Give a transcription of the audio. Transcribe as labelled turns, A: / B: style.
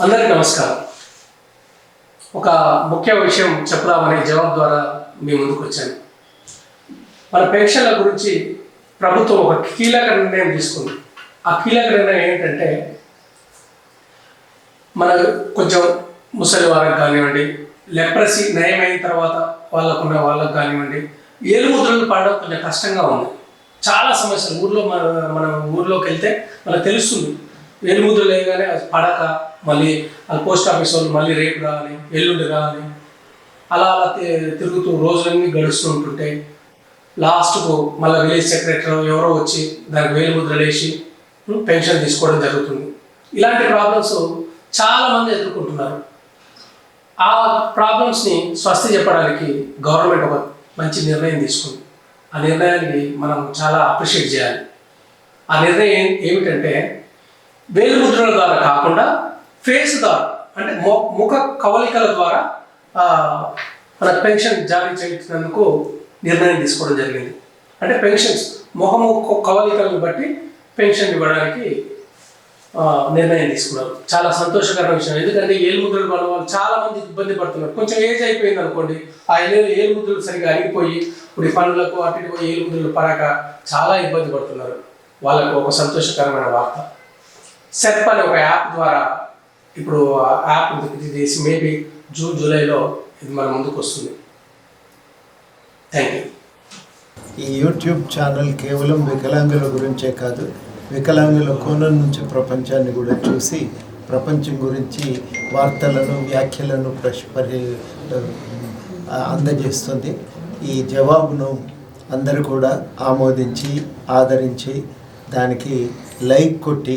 A: అందరికీ నమస్కారం. ఒక ముఖ్య విషయం చెప్దామనే జవాబు ద్వారా మీ ముందుకు వచ్చాను. మన పెన్షన్ల గురించి ప్రభుత్వం ఒక కీలక నిర్ణయం తీసుకుంది. ఆ కీలక నిర్ణయం ఏంటంటే మన కొంచెం ముసలి వారికి కానివ్వండి లెప్రసీ నయమైన తర్వాత వాళ్ళకున్న వాళ్ళకు కానివ్వండి ఏలుముద్రలు పడడం కొంచెం కష్టంగా ఉంది. చాలా సమస్యలు. ఊర్లో మన మన ఊర్లోకి వెళ్తే మనకు తెలుస్తుంది. వేలిముద్ర లేగానే అది పడక మళ్ళీ అది పోస్ట్ ఆఫీస్ వాళ్ళు మళ్ళీ రేపు రావాలి ఎల్లుండి రావాలి. అలా అలా తిరుగుతూ రోజులన్నీ గడుస్తూ ఉంటుంటే లాస్ట్కు మళ్ళీ విలేజ్ సెక్రటరీ ఎవరో వచ్చి దానికి వేలు వేసి పెన్షన్ తీసుకోవడం జరుగుతుంది. ఇలాంటి ప్రాబ్లమ్స్ చాలామంది ఎదుర్కొంటున్నారు. ఆ ప్రాబ్లమ్స్ని స్వస్తి చెప్పడానికి గవర్నమెంట్ ఒక మంచి నిర్ణయం తీసుకుంది. ఆ నిర్ణయాన్ని మనం చాలా అప్రిషియేట్ చేయాలి. ఆ నిర్ణయం ఏమిటంటే వేలుముద్రల ద్వారా కాకుండా ఫేస్ ద్వారా అంటే మొ- ముఖ కవలికల ద్వారా మనకు మన పెన్షన్ జారీ చేయించినందుకు నిర్ణయం తీసుకోవడం జరిగింది. అంటే పెన్షన్స్ ముఖము కవలికలను బట్టి పెన్షన్ ఇవ్వడానికి నిర్ణయం తీసుకున్నారు. చాలా సంతోషకరమైన విషయం. ఎందుకంటే ఏలుముద్రలు పడిన వాళ్ళు చాలా మంది ఇబ్బంది పడుతున్నారు. కొంచెం ఏజ్ అయిపోయింది అనుకోండి ఆ ఏళ్ళు ఏలుముద్రలు సరిగా అరిగిపోయి ఇప్పుడు పనులకు అటు పోయి ఏలుముద్రలు పడక చాలా ఇబ్బంది పడుతున్నారు. వాళ్ళకు ఒక సంతోషకరమైన వార్త. సెర్ప్ అనే ఒక యాప్ ద్వారా ఇప్పుడు యాప్ ఇది చేసి మేబీ జూన్ జూలైలో ఇది మన ముందుకు వస్తుంది. థ్యాంక్ యూ
B: ఈ యూట్యూబ్ ఛానల్ కేవలం వికలాంగుల గురించే కాదు వికలాంగుల కోణం నుంచి ప్రపంచాన్ని కూడా చూసి ప్రపంచం గురించి వార్తలను వ్యాఖ్యలను ప్రశ్ పరి అందజేస్తుంది. ఈ జవాబును అందరూ కూడా ఆమోదించి ఆదరించి దానికి లైక్ కొట్టి